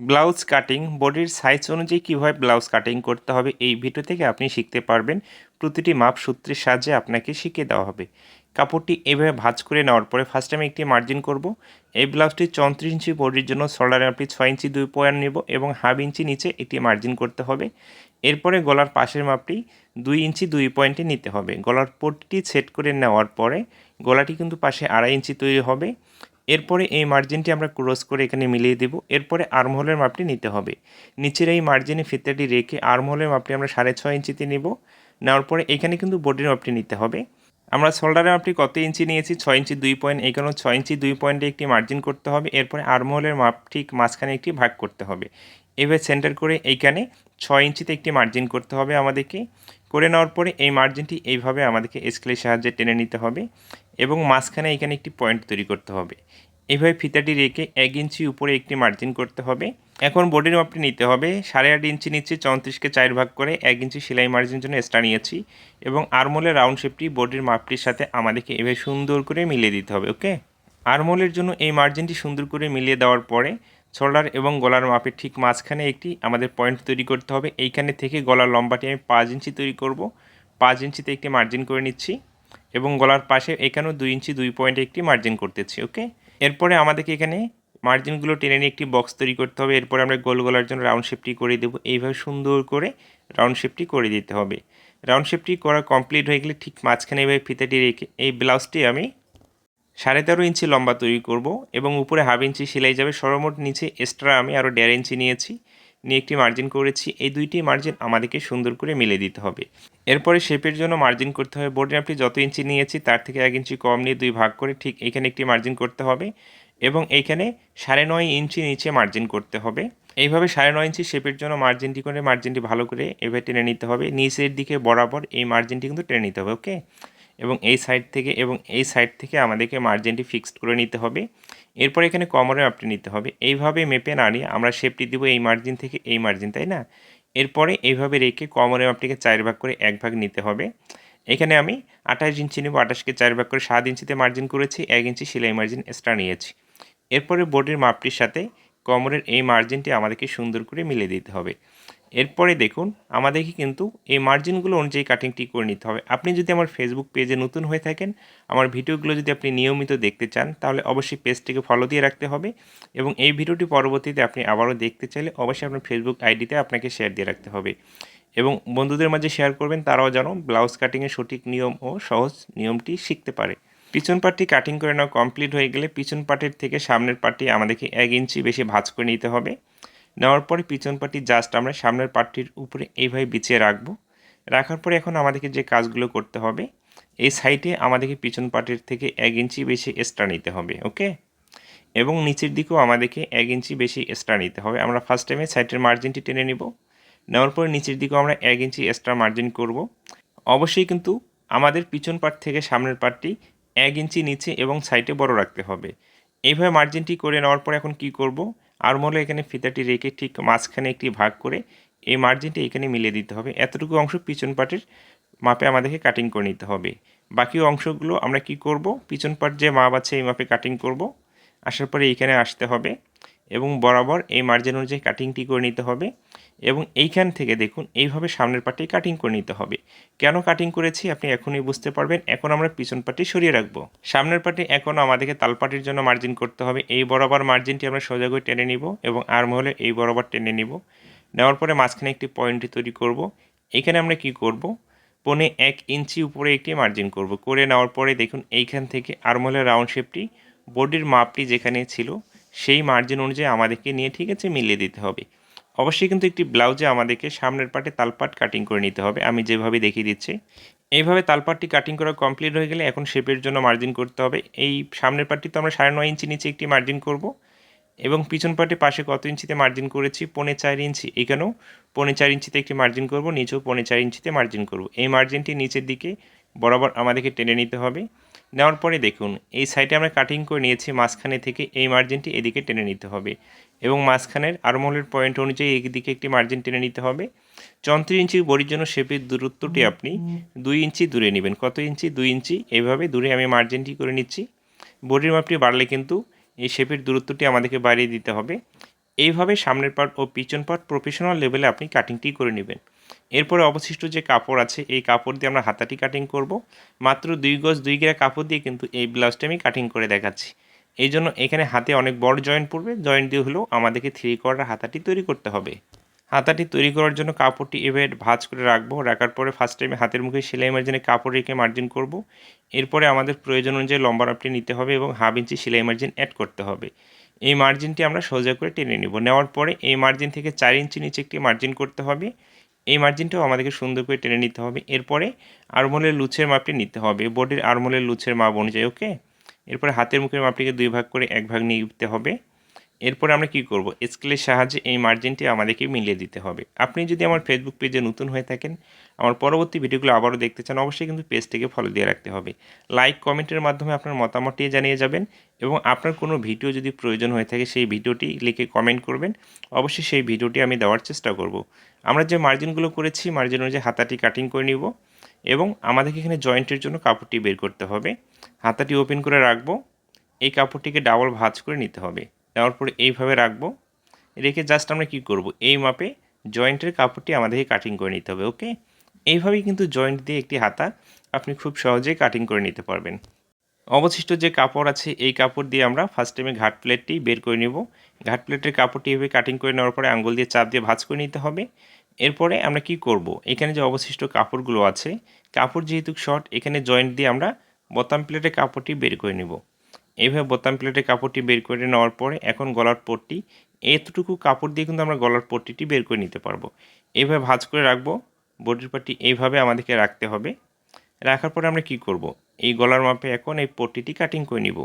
Blouse cutting, বডির size অনুযায়ী কীভাবে ব্লাউজ কাটিং করতে হবে, এই ভিডিও থেকে আপনি শিখতে পারবেন। প্রতিটি মাপ সূত্রের সাহায্যে আপনাকে শিখিয়ে দেওয়া হবে। কাপড়টি এভাবে ভাঁজ করে নেওয়ার পরে ফার্স্ট আমি একটি মার্জিন করব। এই ব্লাউজটি চৌত্রিশ ইঞ্চি বডির জন্য সোল্ডারে আপনি ছয় ইঞ্চি দুই পয়েন্ট নেব এবং হাফ ইঞ্চি নিচে একটি মার্জিন করতে হবে। এরপরে গলার পাশের মাপটি দুই ইঞ্চি দুই পয়েন্টে নিতে হবে। গলার পট্টি সেট করে নেওয়ার পরে গলাটি কিন্তু পাশে আড়াই ইঞ্চি তৈরি হবে। এরপরে এই মার্জিনটি আমরা ক্রস করে এখানে মিলিয়ে দেব। এরপরে আর্মহোলের মাপটি নিতে হবে। নিচের এই মার্জিনে ফিতাটি রেখে আর্মহোলের মাপটি আমরা সাড়ে ছয় ইঞ্চিতে নেব। নেওয়ার পরে এখানে কিন্তু বডির মাপটি নিতে হবে। আমরা শোল্ডারের মাপটি কত ইঞ্চি নিয়েছি? ছয় ইঞ্চি দুই পয়েন্ট এখানেও ছয় ইঞ্চি দুই পয়েন্টে একটি মার্জিন করতে হবে। এরপরে আর্মহোলের মাপ ঠিক মাঝখানে একটি ভাগ করতে হবে। এভাবে সেন্টার করে এইখানে ছয় ইঞ্চিতে একটি মার্জিন করতে হবে আমাদেরকে। করে নেওয়ার পরে এই মার্জিনটি এইভাবে আমাদেরকে স্কেলের সাহায্যে টেনে নিতে হবে। এবং মাঝখানে এখানে একটি পয়েন্ট তৈরি করতে হবে। এইভাবে ফিতাটি রেখে এক ইঞ্চি উপরে একটি মার্জিন করতে হবে। এখন বডির মাপটি নিতে হবে। সাড়ে আট ইঞ্চি নিচে চৌত্রিশকে চার ভাগ করে এক ইঞ্চি সেলাই মার্জিন জন্য এক্সট্রা নিয়েছি এবং আরমোলের রাউন্ড শেপটি বডির মাপটির সাথে আমাদেরকে এভাবে সুন্দর করে মিলিয়ে দিতে হবে ওকে আরমোলের জন্য এই মার্জিনটি সুন্দর করে মিলিয়ে দেওয়ার পরে শোল্ডার এবং গলার মাপের ঠিক মাঝখানে একটি আমাদের পয়েন্ট তৈরি করতে হবে। এইখানে থেকে গলার লম্বাটি আমি পাঁচ ইঞ্চি তৈরি করব। পাঁচ ইঞ্চিতে একটি মার্জিন করে নিচ্ছি। এবং গলার পাশে এখানেও দুই ইঞ্চি, দুই পয়েন্টে একটি মার্জিন করতেছি ওকে এরপরে আমাদেরকে এখানে মার্জিনগুলো টেনে নিয়ে একটি বক্স তৈরি করতে হবে। এরপরে আমরা গোল গলার জন্য রাউন্ড শেপটি করে দেবো। এইভাবে সুন্দর করে রাউন্ড শেপটি করে দিতে হবে। রাউন্ড শেপটি করা কমপ্লিট হয়ে গেলে ঠিক মাঝখানে এভাবে ফিতাটি রেখে এই ব্লাউজটি আমি সাড়ে তেরো ইঞ্চি লম্বা তৈরি করব এবং উপরে হাফ ইঞ্চি সেলাই যাবে। সর্বমোট নিচে এক্সট্রা আমি আরও দেড় ইঞ্চি নিয়েছি। নিয়ে একটি মার্জিন করেছি, এই দুইটি মার্জিন আমাদেরকে সুন্দর করে মিলে দিতে হবে। এরপরে শেপের জন্য মার্জিন করতে হবে। বোর্ডে আপনি যত ইঞ্চি নিয়েছি, তার থেকে এক ইঞ্চি কম নিয়ে দুই ভাগ করে ঠিক এখানে একটি মার্জিন করতে হবে এবং এইখানে সাড়ে নয় ইঞ্চি নিচে মার্জিন করতে হবে। এইভাবে সাড়ে নয় ইঞ্চি শেপের জন্য মার্জিনটি করে মার্জিনটি ভালো করে এভাবে টেনে নিতে হবে। নিচের দিকে বরাবর এই মার্জিনটি কিন্তু টেনে নিতে হবে ওকে এবং এই সাইড থেকে, এবং এই সাইড থেকে আমাদেরকে মার্জিনটি ফিক্সড করে নিতে হবে। এরপর এখানে কমরের মাপটি নিতে হবে। এইভাবে মেপে নাড়িয়ে আমরা শেপটি দিব এই মার্জিন থেকে এই মার্জিন তাই না? এরপরে এইভাবে রেখে কমরের মাপটিকে চার ভাগ করে এক ভাগ নিতে হবে। এখানে আমি আঠাশ ইঞ্চি নেব, আঠাশকে চার ভাগ করে সাত ইঞ্চিতে মার্জিন করেছি, এক ইঞ্চি সেলাই মার্জিন এক্সট্রা নিয়েছি। এরপরে বোর্ডের মাপটির সাথে কমরের এই মার্জিনটি আমাদেরকে সুন্দর করে মিলে দিতে হবে। এরপরে দেখুন, আমাদেরকে কিন্তু এই মার্জিনগুলো অনুযায়ী কাটিংটি করে নিতে হবে। আপনি যদি আমার ফেসবুক পেজে নতুন হয়ে থাকেন, আমার ভিডিওগুলো যদি আপনি নিয়মিত দেখতে চান, তাহলে অবশ্যই পেজটিকে ফলো দিয়ে রাখতে হবে এবং এই ভিডিওটি পরবর্তীতে আপনি আবারও দেখতে চাইলে অবশ্যই আপনার ফেসবুক আইডিতে আপনাকে শেয়ার দিয়ে রাখতে হবে। এবং বন্ধুদের মাঝে শেয়ার করবেন, তারাও যেন ব্লাউজ কাটিংয়ের সঠিক নিয়ম ও সহজ নিয়মটি শিখতে পারে। পিছন পাটটি কাটিং করে নেওয়া কমপ্লিট হয়ে গেলে পিছন পাটের থেকে সামনের পাটটি আমাদেরকে এক ইঞ্চি বেশি ভাঁজ করে নিতে হবে। নেওয়ার পরে পিছন পাটি জাস্ট আমরা সামনের পাটটির উপরে এইভাবে বিছিয়ে রাখব। রাখার পরে এখন আমাদেরকে যে কাজগুলো করতে হবে, এই সাইডে আমাদেরকে পিছন পাটির থেকে এক ইঞ্চি বেশি এক্সট্রা নিতে হবে ওকে এবং নিচের দিকেও আমাদেরকে এক ইঞ্চি বেশি এক্সট্রা নিতে হবে। আমরা ফার্স্ট টাইমে সাইডের মার্জিনটি টেনে নিব। নেওয়ার পরে নিচের দিকেও আমরা এক ইঞ্চি এক্সট্রা মার্জিন করব। অবশ্যই কিন্তু আমাদের পিছন পাট থেকে সামনের পাটটি এক ইঞ্চি নিচে এবং সাইডে বড় রাখতে হবে। এইভাবে মার্জিনটি করে নেওয়ার পর এখন কি করব? আরমোলে এখানে ফিতাটি রেখে ঠিক মাঝখানে একটি ভাগ করে এই মার্জিনটি এখানে মিলিয়ে দিতে হবে। এতটুকু অংশ পিছন পাটের মাপে আমাদেরকে কাটিং করে নিতে হবে। বাকি অংশগুলো আমরা কি করব? পিছন পাট যে মাপ আছে এই মাপে কাটিং করব। আসার পরে এখানে আসতে হবে এবং বরাবর এই মার্জিন অনুযায়ী কাটিংটি করে নিতে হবে। এবং এইখান থেকে দেখুন, এইভাবে সামনের পাটি কাটিং করে নিতে হবে। কেন কাটিং করেছি? আপনি এখনই বুঝতে পারবেন। এখন আমরা পিছন পাটি সরিয়ে রাখব। সামনের পাটি এখন আমাদেরকে তালপাটির জন্য মার্জিন করতে হবে। এই বরাবর মার্জিনটি আমরা সোজা করে টেনে নিব এবং আর্ম হলে এই বরাবর টেনে নিব। নেওয়ার পরে মাঝখানে একটি পয়েন্টটি তৈরি করব। এখানে আমরা কি করব? পনে এক ইঞ্চি উপরে একটি মার্জিন করব। করে নেওয়ার পরে দেখুন, এইখান থেকে আর্মহলের রাউন্ড শেপটি বডির মাপটি যেখানে ছিল, সেই মার্জিন অনুযায়ী আমাদেরকে নিয়ে ঠিক আছে মিলিয়ে দিতে হবে। অবশ্যই কিন্তু একটি ব্লাউজে আমাদেরকে সামনের পাটে তালপাট কাটিং করে নিতে হবে। আমি যেভাবে দেখিয়ে দিচ্ছি, এইভাবে তালপাটটি কাটিং করা কমপ্লিট হয়ে গেলে এখন শেপের জন্য মার্জিন করতে হবে। এই সামনের পাটটি তো আমরা সাড়ে নয় ইঞ্চি নিচে একটি মার্জিন করব এবং পিছন পাটে পাশে কত ইঞ্চিতে মার্জিন করেছি? পৌনে চার ইঞ্চি এখানেও পৌনে চার ইঞ্চিতে একটি মার্জিন করব, নিচেও পৌনে চার ইঞ্চিতে মার্জিন করব। এই মার্জিনটি নিচের দিকে বরাবর আমাদেরকে টেনে নিতে হবে। নেওয়ার পরে দেখুন, এই সাইডে আমরা কাটিং করে নিয়েছি, মাঝখানে থেকে এই মার্জিনটি এদিকে টেনে নিতে হবে এবং মাঝখানের আরমোলের পয়েন্ট অনুযায়ী এদিকে একটি মার্জিন টেনে নিতে হবে। চৌত্রিশ ইঞ্চি বড়ির জন্য শেপের দূরত্বটি আপনি দুই ইঞ্চি দূরে নেবেন। কত ইঞ্চি? দুই ইঞ্চি। এইভাবে দূরে আমি মার্জিনটি করে নিচ্ছি। বডির মাপটি বাড়লে কিন্তু এই শেপের দূরত্বটি আমাদেরকে বাড়িয়ে দিতে হবে। এইভাবে সামনের পার্ট ও পিছন পার্ট প্রফেশনাল লেভেলে আপনি কাটিংটি করে নেবেন। এরপরে অবশিষ্ট যে কাপড় আছে, এই কাপড় দিয়ে আমরা হাতাটি কাটিং করব। মাত্র দুই গজ দুই গেরা কাপড় দিয়ে কিন্তু এই ব্লাউজটা আমি কাটিং করে দেখাচ্ছি। এই জন্য এখানে হাতে অনেক বড় জয়েন্ট পড়বে। জয়েন্ট দিয়ে হলেও আমাদেরকে থ্রি কোয়ার্টার হাতাটি তৈরি করতে হবে। হাতাটি তৈরি করার জন্য কাপড়টি এভাবে ভাঁজ করে রাখব। রাখার পরে ফার্স্ট টাইমে হাতের মুখে সেলাই মার্জিনে কাপড় রেখে মার্জিন করব। এরপরে আমাদের প্রয়োজন অনুযায়ী লম্বা নাপটি নিতে হবে এবং হাফ ইঞ্চি সেলাই মার্জিন অ্যাড করতে হবে। এই মার্জিনটি আমরা সোজা করে টেনে নেব। নেওয়ার পরে এই মার্জিন থেকে চার ইঞ্চি নিচে একটি মার্জিন করতে হবে। এই মার্জিনটাও আমাদেরকে সুন্দর করে টেনে নিতে হবে। এরপরে আরমোলের লুচের মাপটি নিতে হবে। বডির আরমোলের লুচের মাপ অনুযায়ী ওকে এরপরে হাতের মুখের মাপটিকে দুই ভাগ করে এক ভাগ নিয়ে নিতে হবে। এরপরে আমরা কি করব? স্কেলের সাহায্যে এই মার্জিনটি আমাদেরকে মিলিয়ে দিতে হবে। আপনি যদি আমার ফেসবুক পেজে নতুন হয়ে থাকেন, আমার পরবর্তী ভিডিওগুলো আবারও দেখতে চান, অবশ্যই কিন্তু পেজটিকে ফলো দিয়ে রাখতে হবে। লাইক কমেন্টের মাধ্যমে আপনার মতামতটি জানিয়ে যাবেন এবং আপনার কোনো ভিডিও যদি প্রয়োজন হয়ে থাকে, সেই ভিডিওটি লিখে কমেন্ট করবেন। অবশ্যই সেই ভিডিওটি আমি দেওয়ার চেষ্টা করব। আমরা যে মার্জিনগুলো করেছি মার্জিন অনুযায়ী হাতাটি কাটিং করে নিব এবং আমাদেরকে এখানে জয়েন্টের জন্য কাপড়টি বের করতে হবে। হাতাটি ওপেন করে রাখব। এই কাপড়টিকে ডাবল ভাঁজ করে নিতে হবে। দেওয়ার পরে এইভাবে রাখব। রেখে জাস্ট আমরা কি করব? এই মাপে জয়েন্টের কাপড়টি আমাদেরকে কাটিং করে নিতে হবে ওকে এইভাবেই কিন্তু জয়েন্ট দিয়ে একটি হাতা আপনি খুব সহজেই কাটিং করে নিতে পারবেন। অবশিষ্ট যে কাপড় আছে, এই কাপড় দিয়ে আমরা ফার্স্ট টাইমে ঘাট প্লেটটি বের করে নেব। ঘাট প্লেটের কাপড়টি এভাবে কাটিং করে নেওয়ার পরে আঙ্গুল দিয়ে চাপ দিয়ে ভাজ করে নিতে হবে। এরপরে আমরা কি করব? এখানে যে অবশিষ্ট কাপড়গুলো আছে, কাপড় যেহেতু শর্ট এখানে জয়েন্ট দিয়ে আমরা বোতাম প্লেটের কাপড়টি বের করে নেব। এইভাবে বোতাম প্লেটের কাপড়টি বের করে নেওয়ার পরে এখন গলার পট্টি, এতটুকু কাপড় দিয়ে কিন্তু আমরা গলার পট্টিটি বের করে নিতে পারব। এইভাবে ভাজ করে রাখব, বডির পাটি এইভাবে আমাদেরকে রাখতে হবে। রাখার পরে আমরা কি করব। এই গলার মাপে এখন এই পট্টিটি কাটিং করে নিব।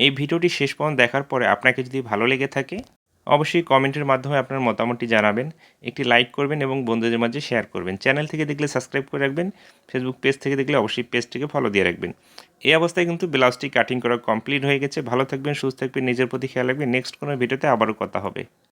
এই ভিডিওটি শেষ পর্যন্ত দেখার পরে আপনাকে যদি ভালো লেগে থাকে অবশ্যই কমেন্টের মাধ্যমে আপনার মতামতটি জানাবেন, একটি লাইক করবেন এবং বন্ধুদের মাঝে শেয়ার করবেন। চ্যানেল থেকে দেখলে সাবস্ক্রাইব করে রাখবেন ফেসবুক পেজ থেকে দেখলে অবশ্যই পেজটিকে ফলো দিয়ে রাখবেন। এই অবস্থায় কিন্তু ব্লাউজটি কাটিং করা কমপ্লিট হয়ে গেছে। ভালো থাকবেন, সুস্থ থাকবেন, নিজের প্রতি খেয়াল রাখবেন। নেক্সট কোনো ভিডিওতে আবারও কথা হবে।